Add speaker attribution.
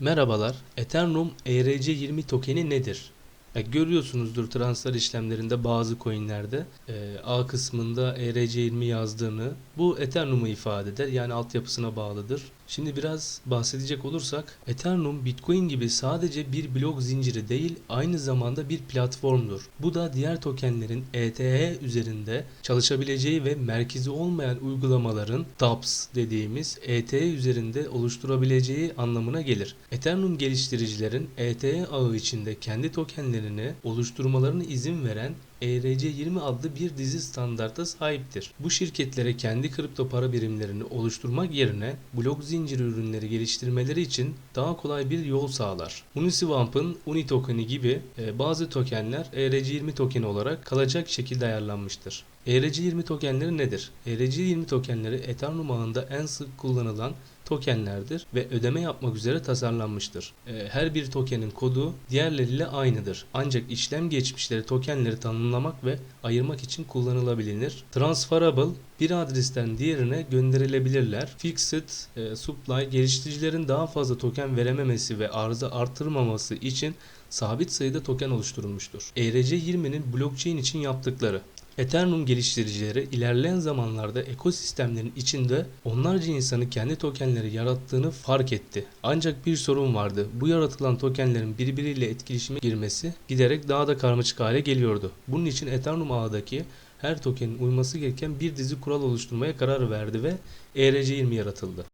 Speaker 1: Merhabalar, Ethereum ERC20 tokeni nedir? Ya görüyorsunuzdur transfer işlemlerinde bazı coinlerde e, A kısmında ERC20 yazdığını bu Ethereum'u ifade eder yani altyapısına bağlıdır. Şimdi biraz bahsedecek olursak Ethereum Bitcoin gibi sadece bir blok zinciri değil aynı zamanda bir platformdur. Bu da diğer tokenlerin ETH üzerinde çalışabileceği ve merkezi olmayan uygulamaların dApps dediğimiz ETH üzerinde oluşturabileceği anlamına gelir. Ethereum geliştiricilerin ETH ağı içinde kendi tokenlerini oluşturmalarına izin veren ERC20 adlı bir dizi standarta sahiptir. Bu şirketlere kendi kripto para birimlerini oluşturmak yerine blok zinciri ürünleri geliştirmeleri için daha kolay bir yol sağlar. Uniswamp'ın Uni tokeni gibi e, bazı tokenler ERC20 tokeni olarak kalacak şekilde ayarlanmıştır. ERC20 tokenleri nedir? ERC20 tokenleri Ethereum ağında en sık kullanılan tokenlerdir ve ödeme yapmak üzere tasarlanmıştır. Ee, Her bir tokenin kodu diğerleriyle aynıdır. Ancak işlem geçmişleri tokenleri tanımlamak ve ayırmak için kullanılabilir. Transferable bir adresten diğerine gönderilebilirler. Fixed e, supply geliştiricilerin daha fazla token verememesi ve arzı artırmaması için sabit sayıda token oluşturulmuştur. ERC20'nin blockchain için yaptıkları Ethereum geliştiricileri ilerleyen zamanlarda ekosistemlerin içinde onlarca insanın kendi tokenleri yarattığını fark etti. Ancak bir sorun vardı. Bu yaratılan tokenlerin birbiriyle etkileşime girmesi giderek daha da karmaşık hale geliyordu. Bunun için Ethereum ağdaki her tokenin uyması gereken bir dizi kural oluşturmaya karar verdi ve ERC20 yaratıldı.